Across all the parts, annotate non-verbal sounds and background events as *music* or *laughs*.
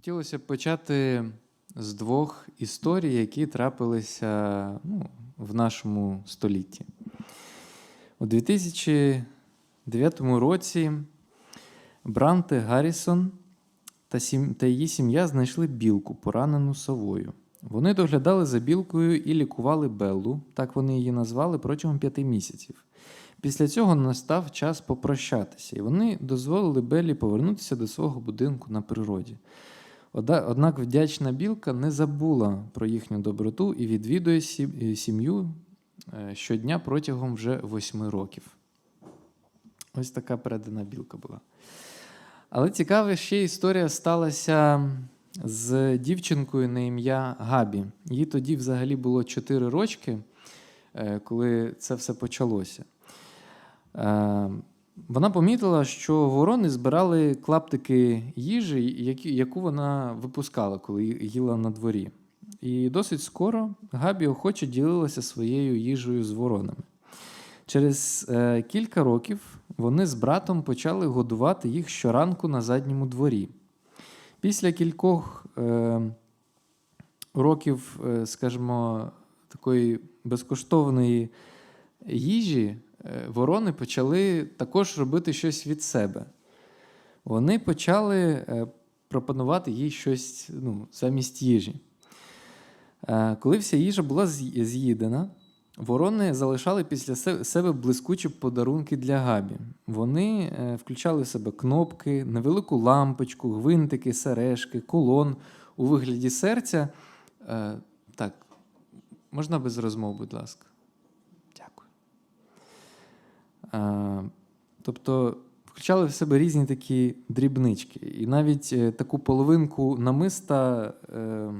Хотілося б почати з двох історій, які трапилися ну, в нашому столітті. У 2009 році Бранте Гаррісон та, її сім'я знайшли білку, поранену совою. Вони доглядали за білкою і лікували Беллу, так вони її назвали протягом п'яти місяців. Після цього настав час попрощатися, і вони дозволили Беллі повернутися до свого будинку на природі. Однак вдячна білка не забула про їхню доброту і відвідує е, сім'ю е, щодня протягом вже восьми років. Ось така передана білка була. Але цікава ще історія сталася з дівчинкою на ім'я Габі. Їй тоді взагалі було 4 рочки, е, коли це все почалося. Вона помітила, що ворони збирали клаптики їжі, яку вона випускала, коли їла на дворі. І досить скоро Габі охоче ділилася своєю їжею з воронами. Через е, кілька років вони з братом почали годувати їх щоранку на задньому дворі. Після кількох е, років, е, скажімо, такої безкоштовної їжі, ворони почали також робити щось від себе. Вони почали е, пропонувати їй щось ну, замість їжі. Е, Коли вся їжа була з'їдена, ворони залишали після себе блискучі подарунки для Габі. Вони е, включали в себе кнопки, невелику лампочку, гвинтики, сережки, колон у вигляді серця. Е, Так, можна без розмов, будь ласка. Дякую. Е, Тобто включали в себе різні такі дрібнички. І навіть е, таку половинку намиста е,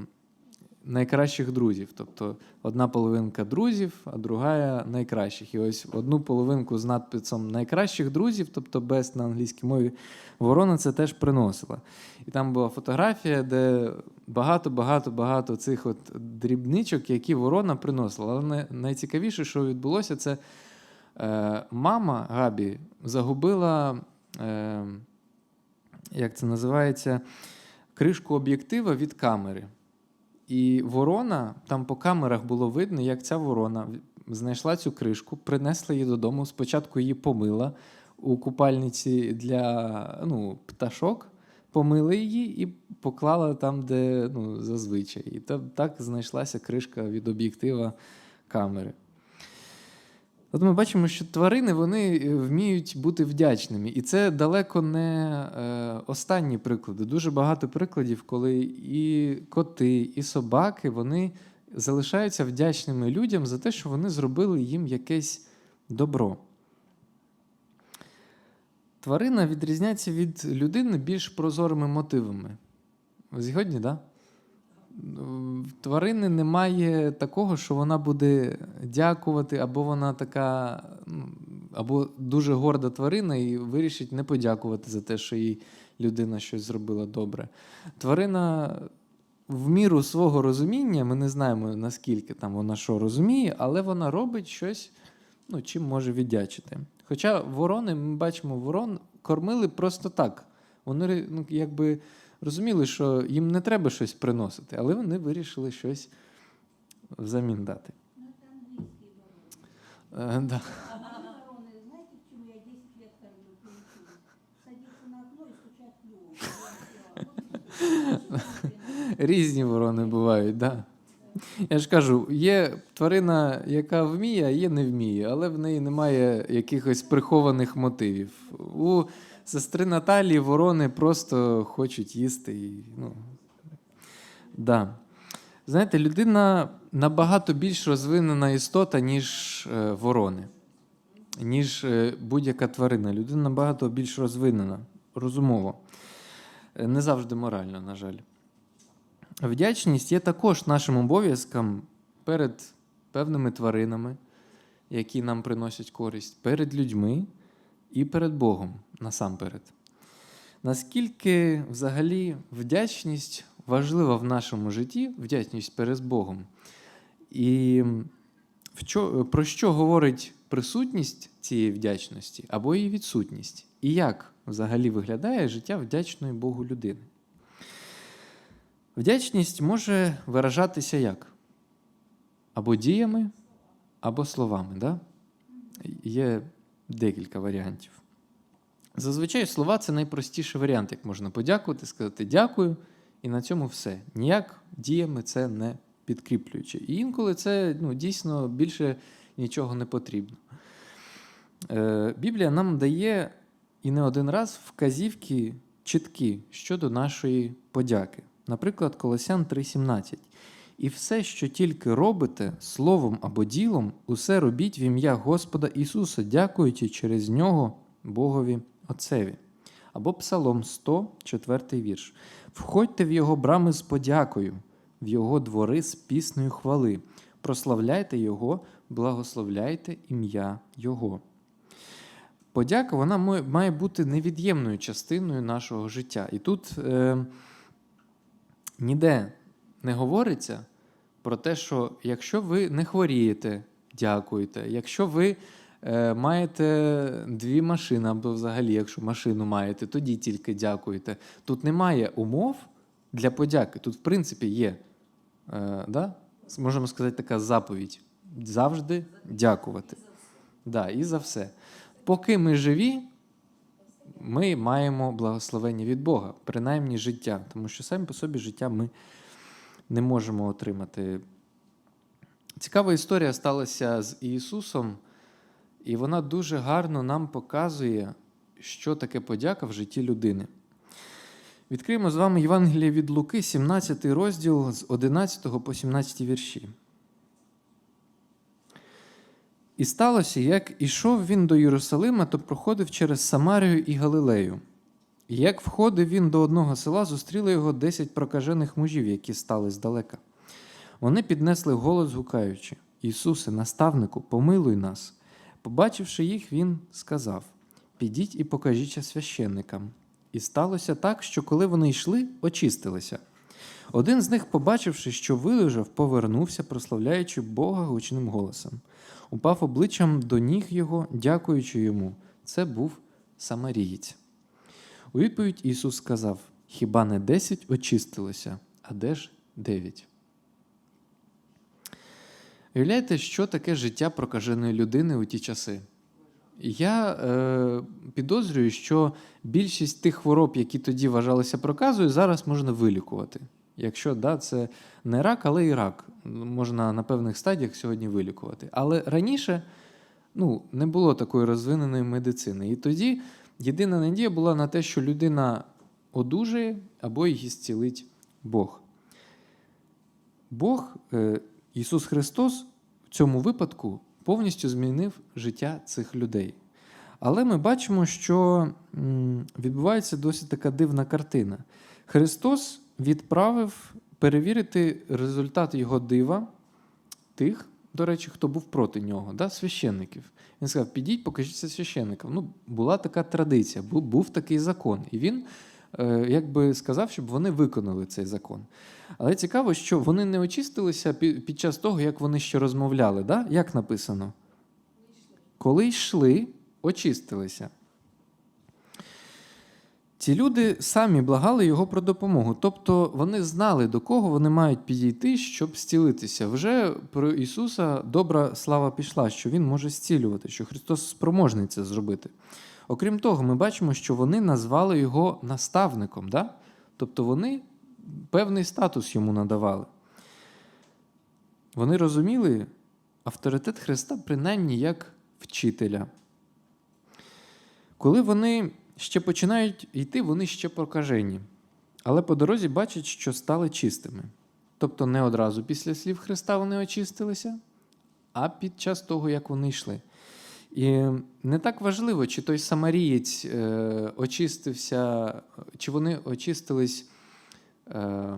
найкращих друзів. Тобто одна половинка друзів, а друга найкращих. І ось одну половинку з надписом найкращих друзів, тобто без на англійській мові, ворона це теж приносила. І там була фотографія, де багато-багато-багато цих от дрібничок, які ворона приносила. Але найцікавіше, що відбулося, це е, мама Габі загубила, е, як це називається, кришку об'єктива від камери. І ворона, там по камерах було видно, як ця ворона знайшла цю кришку, принесла її додому. Спочатку її помила у купальниці для ну, пташок, помила її і поклала там, де ну, зазвичай. І та- так знайшлася кришка від об'єктива камери. От ми бачимо, що тварини вони е, вміють бути вдячними. І це далеко не е, останні приклади. Дуже багато прикладів, коли і коти, і собаки вони залишаються вдячними людям за те, що вони зробили їм якесь добро. Тварина відрізняється від людини більш прозорими мотивами. Ви згодні, так? Да? В тварини немає такого, що вона буде дякувати, або вона така, ну, або дуже горда тварина і вирішить не подякувати за те, що їй людина щось зробила добре. Тварина в міру свого розуміння, ми не знаємо, наскільки там вона що розуміє, але вона робить щось, ну, чим може віддячити. Хоча ворони, ми бачимо, ворон кормили просто так. Вони ну, якби розуміли, що їм не треба щось приносити, але вони вирішили щось взамін дати. Е, да. А вороны, знаете, почему я 10 лет кормлю на окно и стучат клювом. Різні ворони бувають, да. Я ж кажу, є тварина, яка вміє, а є не вміє, але в неї немає якихось прихованих мотивів. У сестри Наталії ворони просто хочуть їсти. І, ну, да. Знаєте, людина набагато більш розвинена істота, ніж е, ворони, ніж е, будь-яка тварина. Людина набагато більш розвинена, розумово. Е, Не завжди морально, на жаль. Вдячність є також нашим обов'язком перед певними тваринами, які нам приносять користь, перед людьми і перед Богом насамперед. Наскільки взагалі вдячність важлива в нашому житті, вдячність перед Богом, і про що говорить присутність цієї вдячності або її відсутність? І як взагалі виглядає життя вдячної Богу людини? Вдячність може виражатися як? Або діями, або словами. Да? Є декілька варіантів. Зазвичай слова це найпростіший варіант, як можна подякувати, сказати дякую, і на цьому все. Ніяк діями це не підкріплюючи. І інколи це ну, дійсно більше нічого не потрібно. Е, Біблія нам дає і не один раз вказівки чіткі щодо нашої подяки. Наприклад, Колосян 3:17. І все, що тільки робите словом або ділом, усе робіть в ім'я Господа Ісуса, дякуючи через нього Богові Отцеві. Або Псалом 100, 4 вірш. Входьте в його брами з подякою, в його двори з піснею хвали. Прославляйте Його, благословляйте ім'я Його. Подяка вона має бути невід'ємною частиною нашого життя. І тут е, ніде не говориться про те, що якщо ви не хворієте, дякуйте. Якщо ви е, маєте дві машини, або взагалі, якщо машину маєте, тоді тільки дякуйте. Тут немає умов для подяки. Тут, в принципі, є, е, да? можемо сказати, така заповідь. Завжди дякувати. Да, і за все. Поки ми живі, ми маємо благословення від Бога, принаймні життя, тому що самі по собі життя ми не можемо отримати. Цікава історія сталася з Ісусом, і вона дуже гарно нам показує, що таке подяка в житті людини. Відкриємо з вами Євангеліє від Луки, 17 розділ з 11 по 17 вірші. І сталося, як ішов він до Єрусалима, то проходив через Самарію і Галилею. Як входив він до одного села, зустріли його десять прокажених мужів, які стали здалека. Вони піднесли голос, гукаючи: Ісусе, наставнику, помилуй нас. Побачивши їх, він сказав: Підіть і покажіться священникам. І сталося так, що коли вони йшли, очистилися. Один з них, побачивши, що вилежав, повернувся, прославляючи Бога гучним голосом. Упав обличчям до ніг його, дякуючи йому. Це був самарієць. У відповідь Ісус сказав: Хіба не десять очистилося, а де ж дев'ять? Уявляєте, що таке життя прокаженої людини у ті часи? Я е, підозрюю, що більшість тих хвороб, які тоді вважалися проказою, зараз можна вилікувати. Якщо да, це не рак, але і рак. Можна на певних стадіях сьогодні вилікувати. Але раніше ну, не було такої розвиненої медицини. І тоді єдина надія була на те, що людина одужає або її зцілить Бог. Бог, е, Ісус Христос, в цьому випадку повністю змінив життя цих людей. Але ми бачимо, що відбувається досить така дивна картина. Христос відправив перевірити результат його дива тих, до речі, хто був проти нього, да, священників. Він сказав: підіть, покажіться священникам. Ну, була така традиція, був, був такий закон. І він е, якби сказав, щоб вони виконали цей закон. Але цікаво, що вони не очистилися під, під час того, як вони ще розмовляли. Да? Як написано? Коли йшли, очистилися. Ці люди самі благали його про допомогу. Тобто вони знали, до кого вони мають підійти, щоб зцілитися. Вже про Ісуса добра слава пішла, що Він може зцілювати, що Христос спроможний це зробити. Окрім того, ми бачимо, що вони назвали його наставником. Да? Тобто вони певний статус йому надавали. Вони розуміли авторитет Христа принаймні як вчителя. Коли вони ще починають йти, вони ще прокажені. Але по дорозі бачать, що стали чистими. Тобто не одразу після слів Христа вони очистилися, а під час того, як вони йшли. І не так важливо, чи той самарієць е, очистився, чи вони очистились, е,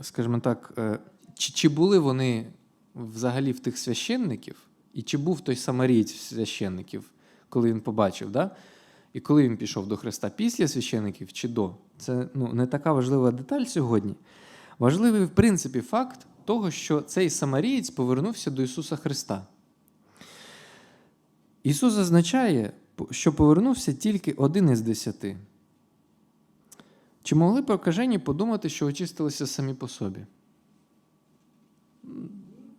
скажімо так, е, чи, чи були вони взагалі в тих священників, і чи був той самарієць в священників, коли він побачив, да? І коли він пішов до Христа після священників чи до. Це ну, не така важлива деталь сьогодні. Важливий, в принципі, факт того, що цей самарієць повернувся до Ісуса Христа. Ісус зазначає, що повернувся тільки один із десяти. Чи могли прокажені подумати, що очистилися самі по собі?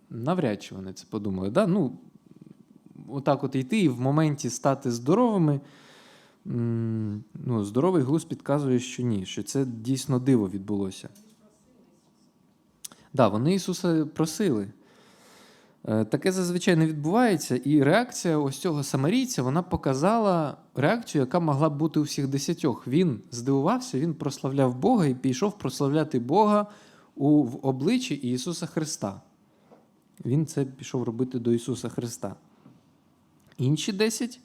Навряд чи вони це подумали. Да? Ну, отак от йти і в моменті стати здоровими. Ну, здоровий глузд підказує, що ні, що це дійсно диво відбулося. Да, вони Ісуса просили. Е, Таке зазвичай не відбувається, і реакція ось цього самарійця вона показала реакцію, яка могла б бути у всіх десятьох. Він здивувався, він прославляв Бога і пішов прославляти Бога у в обличчі Ісуса Христа. Він це пішов робити до Ісуса Христа. Інші десять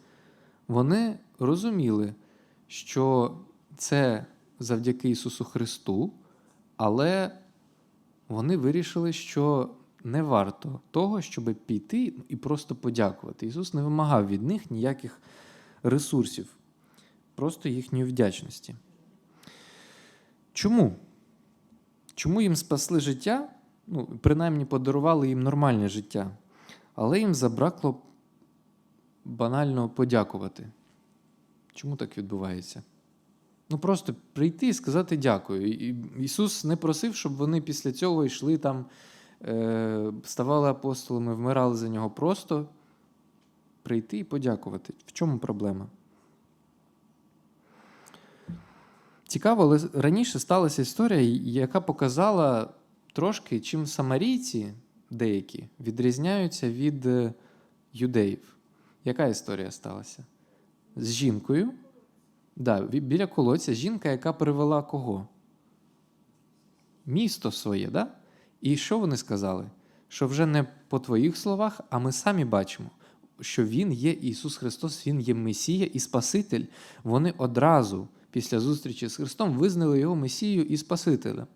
вони розуміли, що це завдяки Ісусу Христу, але вони вирішили, що не варто того, щоб піти і просто подякувати. Ісус не вимагав від них ніяких ресурсів, просто їхньої вдячності. Чому? Чому їм спасли життя? Ну, принаймні подарували їм нормальне життя, але їм забракло банально подякувати. Чому так відбувається? Ну, просто прийти і сказати дякую. Ісус не просив, щоб вони після цього йшли там, е, ставали апостолами, вмирали за нього. Просто прийти і подякувати. В чому проблема? Цікаво, але раніше сталася історія, яка показала трошки, чим самарійці деякі відрізняються від е, юдеїв. Яка історія сталася? З жінкою. Да, біля колодця жінка, яка привела кого? Місто своє, да? І що вони сказали? Що вже не по твоїх словах, а ми самі бачимо, що Він є Ісус Христос, Він є Месія і Спаситель. Вони одразу після зустрічі з Христом визнали його Месію і Спасителя.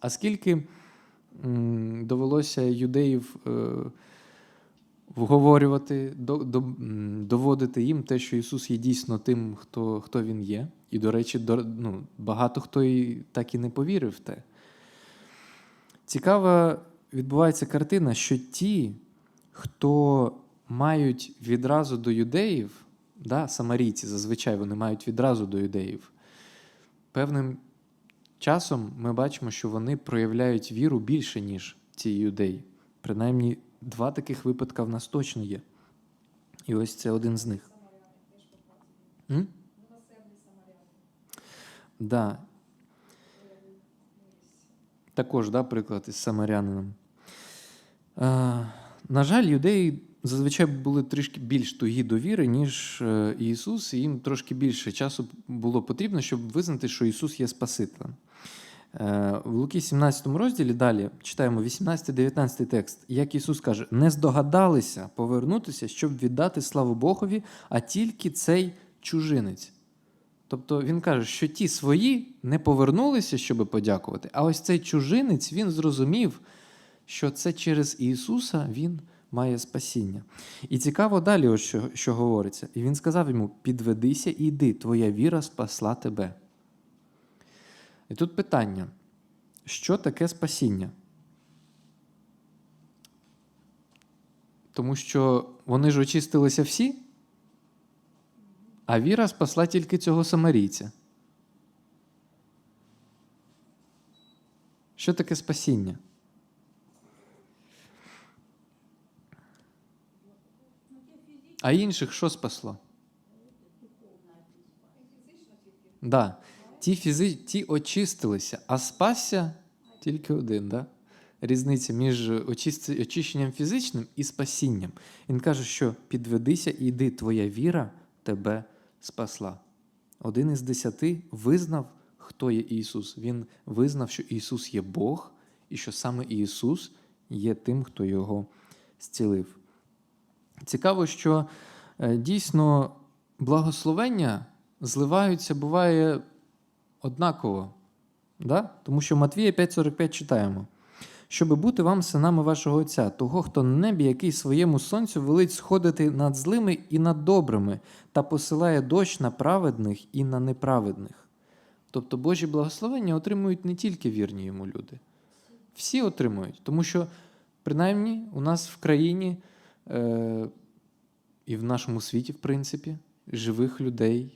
А скільки м, довелося юдеїв е, вговорювати, до, до, доводити їм те, що Ісус є дійсно тим, хто, хто Він є. І, до речі, ну, багато хто і так і не повірив в те. Цікава відбувається картина, що ті, хто мають відразу до юдеїв, да, самарійці зазвичай вони мають відразу до юдеїв, певним часом ми бачимо, що вони проявляють віру більше, ніж ці юдеї. Принаймні, два таких випадка в нас точно є. І ось це один з них. М? Да. Також, да, приклад із самарянином. Е, на жаль, юдеї зазвичай були трішки більш тугі до віри, ніж е, Ісус, і їм трошки більше часу було потрібно, щоб визнати, що Ісус є Спасителем. Е, В Луки 17 розділі далі читаємо 18-19 текст. Як Ісус каже: не здогадалися повернутися, щоб віддати славу Богові, а тільки цей чужинець. Тобто він каже, що ті свої не повернулися, щоб подякувати, а ось цей чужинець він зрозумів, що це через Ісуса він має спасіння. І цікаво далі, ось що, що говориться. І він сказав йому: підведися і йди, твоя віра спасла тебе. І тут питання: що таке спасіння? Тому що вони ж очистилися всі, а віра спасла тільки цього самарійця. Що таке спасіння? А інших що спасло? Да. Ті, фізи... Ті очистилися, а спасся тільки один. Да? Різниця між очищенням фізичним і спасінням. Він каже, що підведися і йди, твоя віра тебе спасла. Один із десяти визнав, хто є Ісус. Він визнав, що Ісус є Бог, і що саме Ісус є тим, хто його зцілив. Цікаво, що е, дійсно благословення зливаються, буває однаково. Да? Тому що Матвія 5,45 читаємо. Щоби бути вам синами вашого Отця, того, хто на небі, який своєму сонцю велить сходити над злими і над добрими, та посилає дощ на праведних і на неправедних. Тобто Божі благословення отримують не тільки вірні йому люди. Всі отримують, тому що, принаймні, у нас в країні е, і в нашому світі, в принципі, живих людей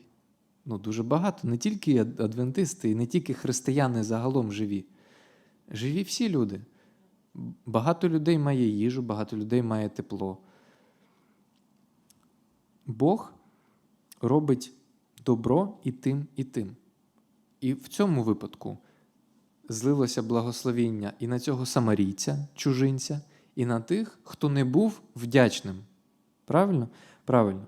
ну, дуже багато. Не тільки адвентисти, і не тільки християни загалом живі. Живі всі люди. Багато людей має їжу, багато людей має тепло. Бог робить добро і тим, і тим. І в цьому випадку злилося благословіння і на цього самарійця, чужинця, і на тих, хто не був вдячним. Правильно? Правильно.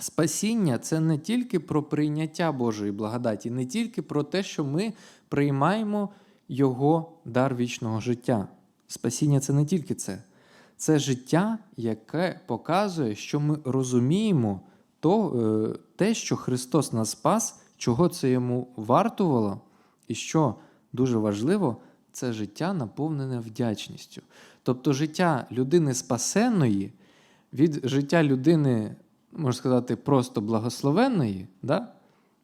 Спасіння це не тільки про прийняття Божої благодаті, не тільки про те, що ми приймаємо Його дар вічного життя. Спасіння це не тільки це. Це життя, яке показує, що ми розуміємо то, е, те, що Христос нас спас, чого це йому вартувало, і що дуже важливо, це життя наповнене вдячністю. Тобто життя людини спасенної від життя людини, можна сказати, просто благословенної, да?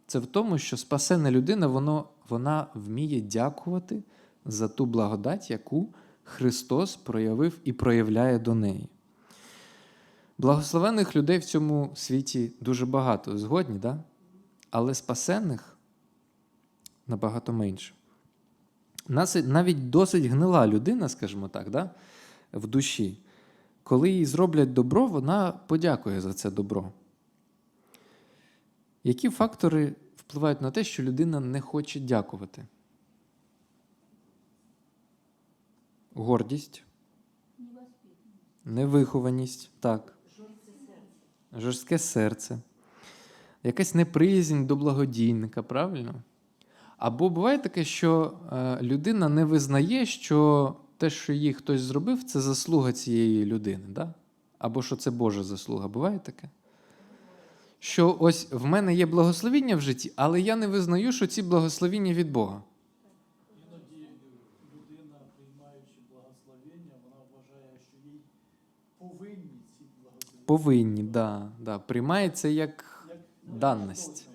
це в тому, що спасена людина воно, вона вміє дякувати за ту благодать, яку Христос проявив і проявляє до неї. Благословених людей в цьому світі дуже багато, згодні, да? але спасенних набагато менше. Навіть досить гнила людина, скажімо так, да? в душі. Коли їй зроблять добро, вона подякує за це добро. Які фактори впливають на те, що людина не хоче дякувати? Гордість, невихованість, так. Жорстке серце. Якась неприязнь до благодійника, правильно? Або буває таке, що е, людина не визнає, що те, що їй хтось зробив, це заслуга цієї людини. Да? Або що це Божа заслуга. Буває таке? Що ось в мене є благословіння в житті, але я не визнаю, що ці благословіння від Бога. Іноді людина, приймаючи благословення, вона вважає, що їй повинні ці благословення. Повинні, да, да. Приймає це як Як даність.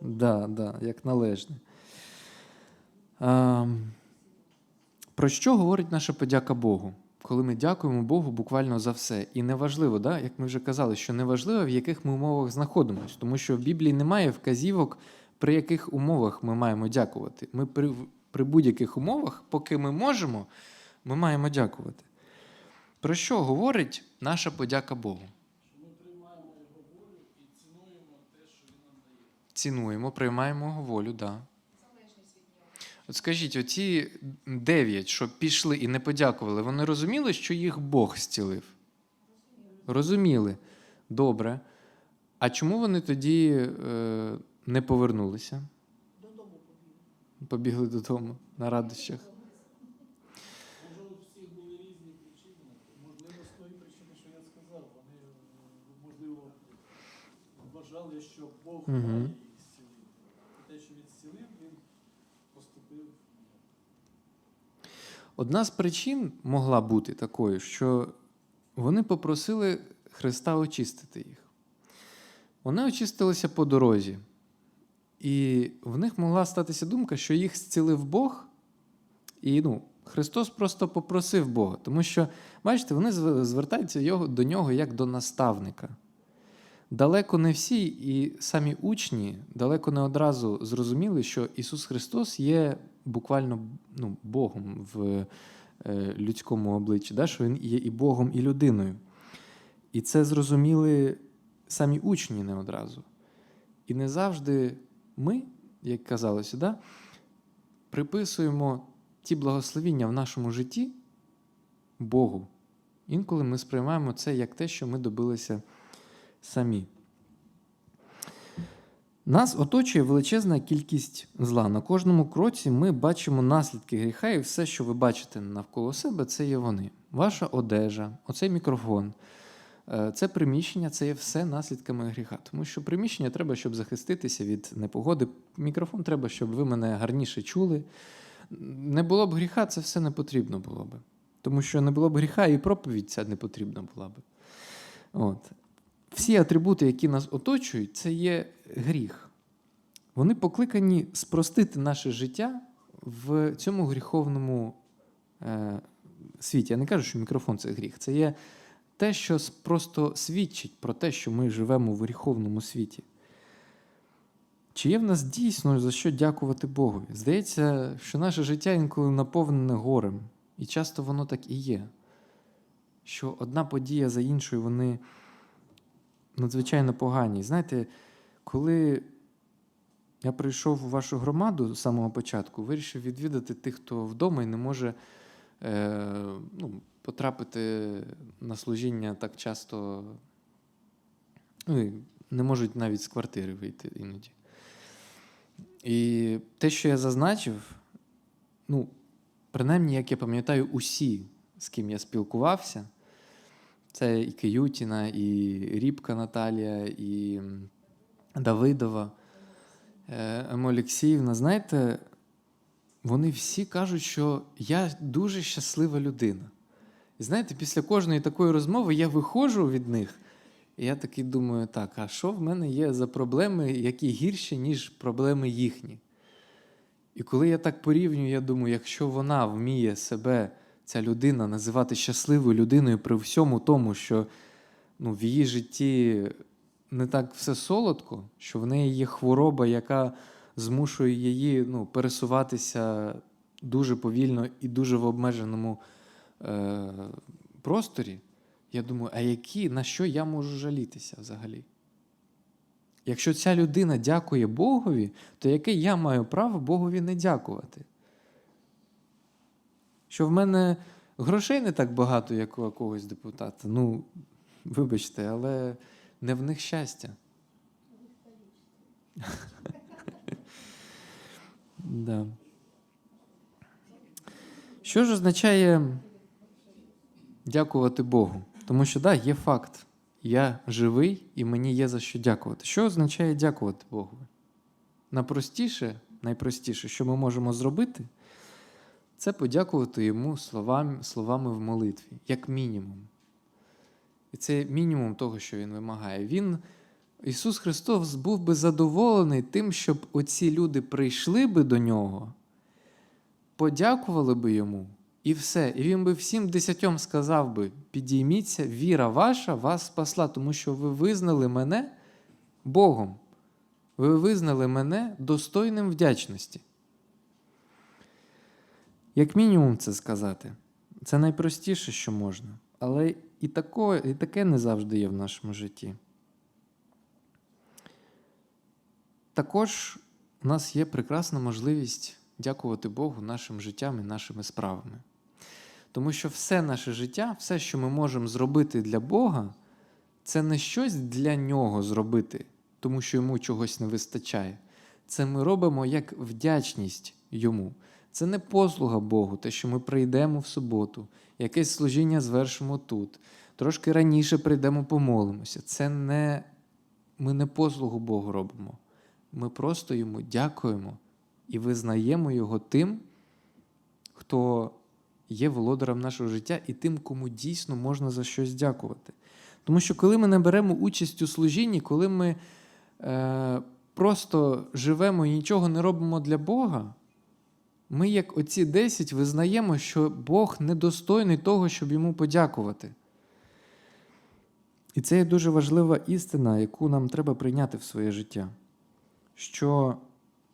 Да, да, як належне. А, про що говорить наша подяка Богу? Коли ми дякуємо Богу буквально за все. І неважливо, да, як ми вже казали, що неважливо, в яких ми умовах знаходимося, тому що в Біблії немає вказівок, при яких умовах ми маємо дякувати. Ми при, при будь-яких умовах, поки ми можемо, ми маємо дякувати. Про що говорить наша подяка Богу? Ми приймаємо його волю і цінуємо те, що він нам дає. Цінуємо, приймаємо його волю, да. От скажіть, оці дев'ять, що пішли і не подякували, вони розуміли, що їх Бог зцілив? Розуміли. Добре. А чому вони тоді е, не повернулися? Додому побігли. Побігли додому на радощах. Може, у всіх були різні причини. Можливо, з тої причини, що я сказав, вони, можливо, вважали, що Бог Мгм. має їх зцілити. І те, що він зцілив, він поступив. Одна з причин могла бути такою, що вони попросили Христа очистити їх. Вони очистилися по дорозі, і в них могла статися думка, що їх зцілив Бог, і ну, Христос просто попросив Бога. Тому що, бачите, вони звертаються до нього як до наставника. Далеко не всі, і самі учні далеко не одразу зрозуміли, що Ісус Христос є буквально ну, Богом в е, людському обличчі, да? що Він є і Богом, і людиною. І це зрозуміли самі учні не одразу. І не завжди ми, як казалося, да? приписуємо ті благословіння в нашому житті Богу. Інколи ми сприймаємо це як те, що ми добилися самі. Нас оточує величезна кількість зла. На кожному кроці ми бачимо наслідки гріха, і все, що ви бачите навколо себе, це є вони. Ваша одежа, оцей мікрофон, е, це приміщення, це є все наслідками гріха. Тому що приміщення треба, щоб захиститися від непогоди. Мікрофон треба, щоб ви мене гарніше чули. Не було б гріха, це все не потрібно було б. Тому що не було б гріха, і проповідь ця не потрібна була б. От. Всі атрибути, які нас оточують, це є гріх. Вони покликані спростити наше життя в цьому гріховному е, світі. Я не кажу, що мікрофон це гріх. Це є те, що просто свідчить про те, що ми живемо в гріховному світі. Чи є в нас дійсно за що дякувати Богові? Здається, що наше життя інколи наповнене горем, і часто воно так і є. Що одна подія за іншою вони надзвичайно погані. Знаєте, коли я прийшов у вашу громаду з самого початку, вирішив відвідати тих, хто вдома і не може е, ну, потрапити на служіння так часто, ну, не можуть навіть з квартири вийти іноді. І те, що я зазначив, ну, принаймні, як я пам'ятаю, усі, з ким я спілкувався, це і Киютіна, і Рібка Наталія, і Давидова, е, Ем Олексіївна, знаєте, вони всі кажуть, що я дуже щаслива людина. І знаєте, після кожної такої розмови я виходжу від них, і я такий думаю, так, а що в мене є за проблеми, які гірші, ніж проблеми їхні? І коли я так порівнюю, я думаю, якщо вона вміє себе, ця людина, називати щасливою людиною при всьому тому, що ну, в її житті не так все солодко, що в неї є хвороба, яка змушує її ну, пересуватися дуже повільно і дуже в обмеженому е, просторі, я думаю, а які, на що я можу жалітися взагалі? Якщо ця людина дякує Богові, то яке я маю право Богові не дякувати? Що в мене грошей не так багато, як у якогось депутата. Ну, вибачте, але не в них щастя. *laughs* Да. Що ж означає дякувати Богу? Тому що, да, є факт. Я живий і мені є за що дякувати. Що означає дякувати Богу? Найпростіше, найпростіше, що ми можемо зробити, це подякувати йому словами, словами в молитві, як мінімум. І це мінімум того, що він вимагає. Він, Ісус Христос, був би задоволений тим, щоб оці люди прийшли би до нього, подякували би йому, і все. І він би всім десятьом сказав би: підійміться, віра ваша вас спасла, тому що ви визнали мене Богом. Ви визнали мене достойним вдячності. Як мінімум це сказати. Це найпростіше, що можна. Але і, тако, і таке не завжди є в нашому житті. Також у нас є прекрасна можливість дякувати Богу нашим життям і нашими справами. Тому що все наше життя, все, що ми можемо зробити для Бога, це не щось для нього зробити, тому що йому чогось не вистачає. Це ми робимо як вдячність йому. Це не послуга Богу, те, що ми прийдемо в суботу, якесь служіння звершимо тут, трошки раніше прийдемо, помолимося. Це не ми не послугу Богу робимо. Ми просто йому дякуємо і визнаємо його тим, хто є володарем нашого життя і тим, кому дійсно можна за щось дякувати. Тому що коли ми не беремо участь у служінні, коли ми е, просто живемо і нічого не робимо для Бога, ми, як оці 10, визнаємо, що Бог недостойний того, щоб йому подякувати. І це є дуже важлива істина, яку нам треба прийняти в своє життя. Що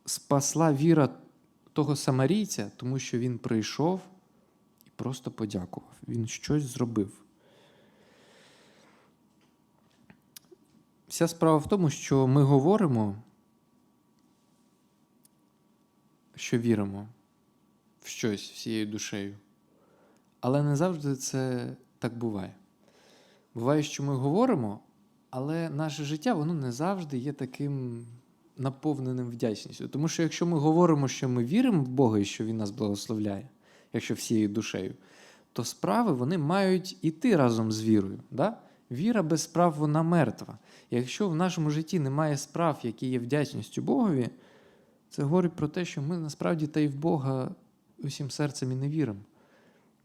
спасла віра того самарійця, тому що він прийшов і просто подякував. Він щось зробив. Вся справа в тому, що ми говоримо, що віримо в щось всією душею. Але не завжди це так буває. Буває, що ми говоримо, але наше життя воно не завжди є таким наповненим вдячністю. Тому що якщо ми говоримо, що ми віримо в Бога і що Він нас благословляє, якщо всією душею, то справи вони мають іти разом з вірою. Да? Віра без справ вона мертва. Якщо в нашому житті немає справ, які є вдячністю Богові, це говорить про те, що ми насправді та й в Бога усім серцем і не віримо.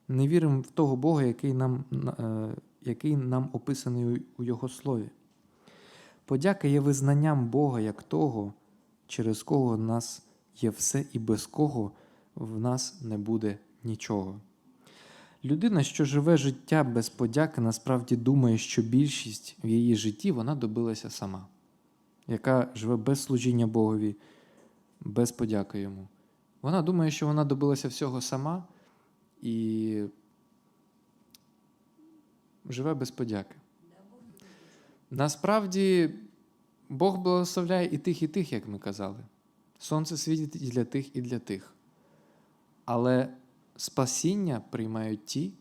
Не віримо в того Бога, який нам, е, який нам описаний у- Його слові. Подяка є визнанням Бога як того, через кого в нас є все і без кого в нас не буде нічого. Людина, що живе життя без подяки, насправді думає, що більшість в її житті вона добилася сама. яка живе без служіння Богові, без подяки йому. Вона думає, що вона добилася всього сама і живе без подяки. Насправді, Бог благословляє і тих, і тих, як ми казали. Сонце світить і для тих, і для тих. Але спасіння приймають ті,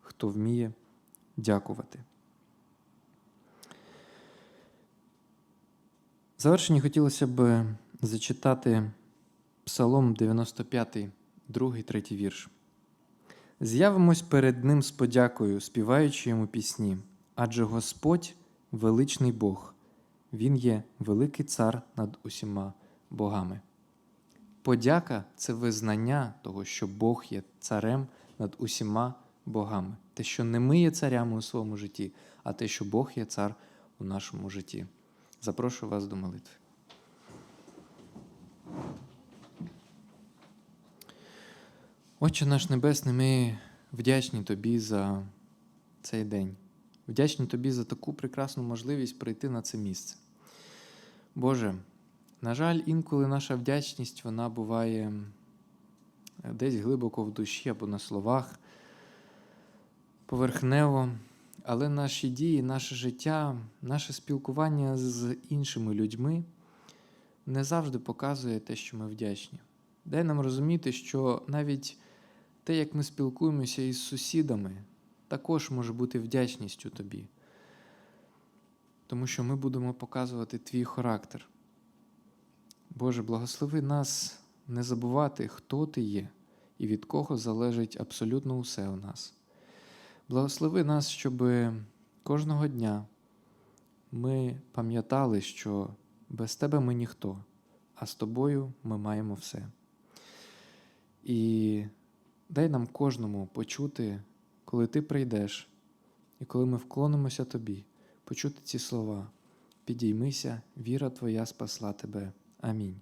хто вміє дякувати. В хотілося б зачитати Псалом 95, 2, 3 вірш. З'явимось перед Ним з подякою, співаючи йому пісні, адже Господь величний Бог, Він є великий цар над усіма богами. Подяка це визнання того, що Бог є царем над усіма богами. Те, що не ми є царями у своєму житті, а те, що Бог є цар у нашому житті. Запрошую вас до молитви. Отче наш Небесний, ми вдячні Тобі за цей день. Вдячні Тобі за таку прекрасну можливість прийти на це місце. Боже, на жаль, інколи наша вдячність вона буває десь глибоко в душі або на словах, поверхнево, але наші дії, наше життя, наше спілкування з іншими людьми не завжди показує те, що ми вдячні. Дай нам розуміти, що навіть те, як ми спілкуємося із сусідами, також може бути вдячністю тобі. Тому що ми будемо показувати твій характер. Боже, благослови нас не забувати, хто ти є і від кого залежить абсолютно усе у нас. Благослови нас, щоб кожного дня ми пам'ятали, що без тебе ми ніхто, а з тобою ми маємо все. І дай нам кожному почути, коли ти прийдеш, і коли ми вклонимося тобі, почути ці слова. Підіймися, віра твоя спасла тебе. Амінь.